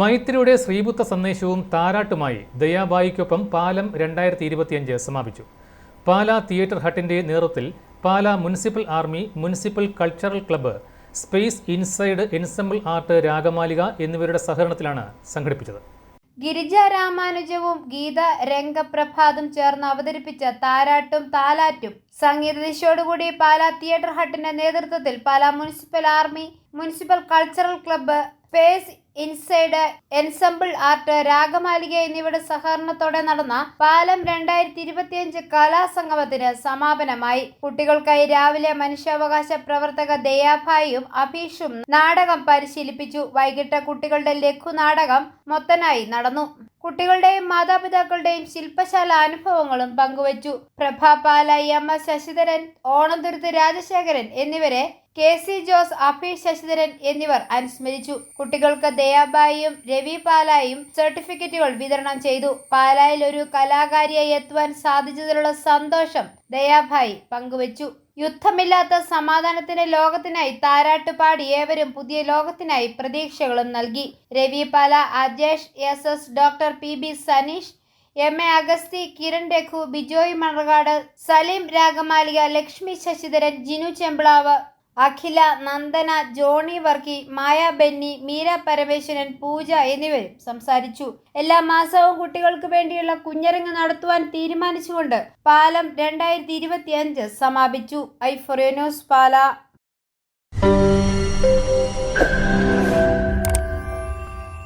മൈത്രിയുടെ ശ്രീബുദ്ധ സന്ദേശവും താരാട്ടുമായി ദയാബായിക്കൊപ്പം പാലം രണ്ടായിരത്തി ഇരുപത്തിയഞ്ച് സമാപിച്ചു. പാലാ തിയേറ്റർ ഹട്ടിന്റെ നേതൃത്വത്തിൽ Pala municipal army municipal cultural club space inside ensemble art Ragamalika എന്നിവരുടെ സഹകരണത്തിലാണ് സംഘടിപ്പിച്ചത്. ഗിരിജ രാമാനുജവും ഗീത രംഗപ്രഭാതും ചേർന്ന് അവതരിപ്പിച്ച താരാട്ടും താലാറ്റും സംഗീത ദിശയോടുകൂടി പാലാ തിയേറ്റർ ഹട്ടിന്റെ നേതൃത്വത്തിൽ Pala municipal army municipal cultural club face inside ensemble art Ragamalika എന്നിവയുടെ സഹകരണത്തോടെ നടന്ന പാലം രണ്ടായിരത്തി ഇരുപത്തിയഞ്ച് കലാസംഗമത്തിന് സമാപനമായി. കുട്ടികൾക്കായി രാവിലെ മനുഷ്യാവകാശ പ്രവർത്തക ദയാഭായും അഭീഷും നാടകം പരിശീലിപ്പിച്ചു. വൈകിട്ട് കുട്ടികളുടെ ലഘു നാടകം മൊത്തനായി നടന്നു. കുട്ടികളുടെയും മാതാപിതാക്കളുടെയും ശില്പശാല അനുഭവങ്ങളും പങ്കുവച്ചു. പ്രഭ പാലായി എം ശശിധരൻ ഓണന്തുരുത്ത് രാജശേഖരൻ എന്നിവരെ കെ സി ജോസ് അഫി ശശിധരൻ എന്നിവർ അനുസ്മരിച്ചു. കുട്ടികൾക്ക് ദയാബായിയും രവി പാലായും സർട്ടിഫിക്കറ്റുകൾ വിതരണം ചെയ്തു. പാലായിൽ ഒരു കലാകാരിയായി എത്തുവാൻ സാധിച്ചതിലുള്ള സന്തോഷം ദയാഭായി പങ്കുവച്ചു. യുദ്ധമില്ലാത്ത സമാധാനത്തിന്റെ ലോകത്തിനായി താരാട്ട് പാടി ഏവരും പുതിയ ലോകത്തിനായി പ്രതീക്ഷകളും നൽകി. Ravi Pala Ajesh S S doctor P B Saneesh M A Agasthi Kiran Raghu Bijoy Manarcad Saleem Ragamalika Lakshmi Sasidharan Jinu Chempilavu Akhila Nandana Johnny Varkey Maya Benny Meera Parameswaran Pooja എന്നിവരും സംസാരിച്ചു. എല്ലാ മാസവും കുട്ടികൾക്ക് വേണ്ടിയുള്ള കുഞ്ഞരങ്ങ് നടത്തുവാൻ തീരുമാനിച്ചുകൊണ്ട് പാലം രണ്ടായിരത്തി സമാപിച്ചു. ഐ ഫൊറിയോസ് പാല.